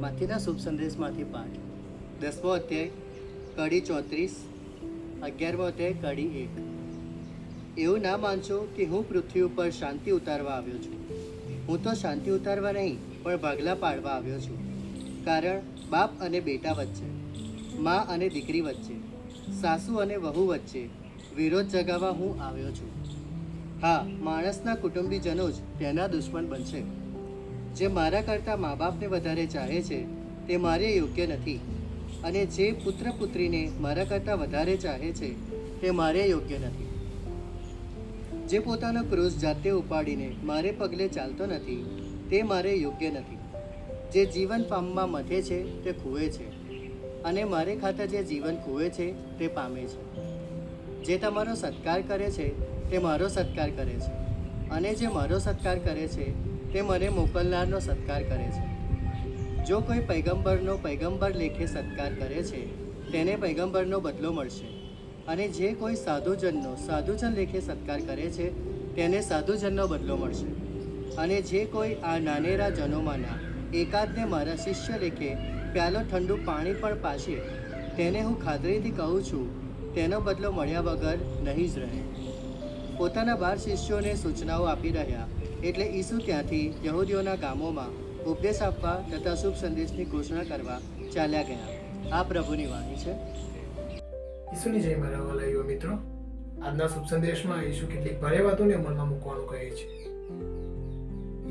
બાકીના શુભ સંદેશમાંથી પાઠ દસમો અધ્યાય, કડી ચોત્રીસ, અગિયારમો અધ્યાય, કડી એક. એવું ના માનશો કે હું પૃથ્વી ઉપર શાંતિ ઉતારવા આવ્યો છું. હું તો શાંતિ ઉતારવા નહીં, પણ ભાગલા પાડવા આવ્યો છું. કારણ બાપ અને બેટા વચ્ચે, મા અને દીકરી વચ્ચે, સાસુ અને વહુ વચ્ચે વિરોધ જગાવવા હું આવ્યો છું. હા, માણસના કુટુંબીજનો જ તેના દુશ્મન બનશે. જે મારા કરતાં મા બાપને વધારે ચાહે છે, તે મારે યોગ્ય નથી. અને જે પુત્ર પુત્રીને મારા કરતાં વધારે ચાહે છે, તે મારે યોગ્ય નથી. જે પોતાનો ક્રોસ જાતે ઉપાડીને મારે પગલે ચાલતો નથી, તે મારે યોગ્ય નથી. જે જીવન પામમાં મથે છે, તે ખૂવે છે. અને મારે ખાતર જે જીવન ખૂવે છે, તે પામે છે. જે તમારો સત્કાર કરે છે, તે મારો સત્કાર કરે છે. અને જે મારો સત્કાર કરે છે તે મને મોકલનારનો સત્કાર કરે છે. જો કોઈ પૈગંબરનો પૈગંબર લેખે સત્કાર કરે છે, તેને પૈગંબરનો બદલો મળશે. અને જે કોઈ સાધુજનનો સાધુજન લેખે સત્કાર કરે છે, તેને સાધુજનનો બદલો મળશે. અને જે કોઈ આ નાનેરા જનોમાંના એકાદને મારા શિષ્ય લેખે પ્યાલો ઠંડુ પાણી પણ પાશે, તેને હું ખાતરીથી કહું છું, તેનો બદલો મળ્યા વગર નહીં જ રહે. પોતાના બાર શિષ્યોને સૂચનાઓ આપી રહ્યા એટલે ઈસુ ત્યાંથી યહૂદીઓના ગામોમાં ઉપદેશ આપવા તથા શુભ સંદેશની ઘોષણા કરવા ચાલ્યા ગયા. આ પ્રભુની વાણી છે. ઈસુની જય મારા વાલા મિત્રો, આજના શુભ સંદેશમાં ઈસુ કેટલીક ભારે વાતોને અમલમાં મૂકવાનું કહે છે.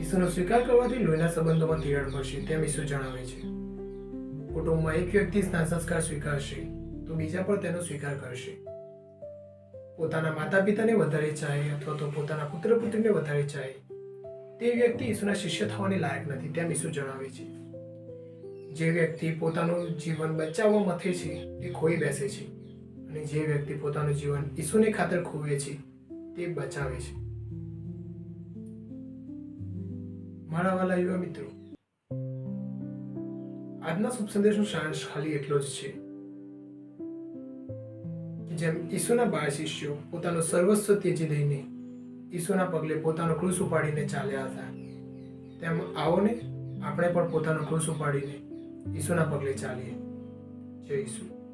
ઈસુનો સ્વીકાર કરવાથી લોહીના સંબંધોમાં તિરાડ પડશે તેમ ઈસુ જણાવે છે. કુટુંબમાં એક વ્યક્તિ સ્નાન સંસ્કાર સ્વીકારશે, તો બીજા પણ તેનો સ્વીકાર કરશે. પોતાના માતા પિતાને વધારે ચાહે અથવા તો પોતાના પુત્ર પુત્રીને વધારે ચાહે તે વ્યક્તિ ઈસુના શિષ્ય થવાની લાયક નથી, તેમ ઈસુ જણાવે છે. જે વ્યક્તિ પોતાનું જીવન બચાવવા મથે છે તે ખોઈ બેસે છે. અને જે વ્યક્તિ પોતાનું જીવન ઈસુની ખાતર ખોવે છે, તે બચાવે છે. મારા વાલા યુવા મિત્રો, આજના શુભ સંદેશનો સારાંશ ખાલી એટલો જ છે જેમ ઈસુના બાળ શિષ્યો પોતાનું સર્વસ્વ ત્યજી દઈને ઈસુના પગલે પોતાનો ક્રુસ ઉપાડીને ચાલ્યા હતા. તેમ આવો ને, આપણે પણ પોતાનો ક્રુસ ઉપાડીને ઈસુના પગલે ચાલીએ. જય ઈસુ.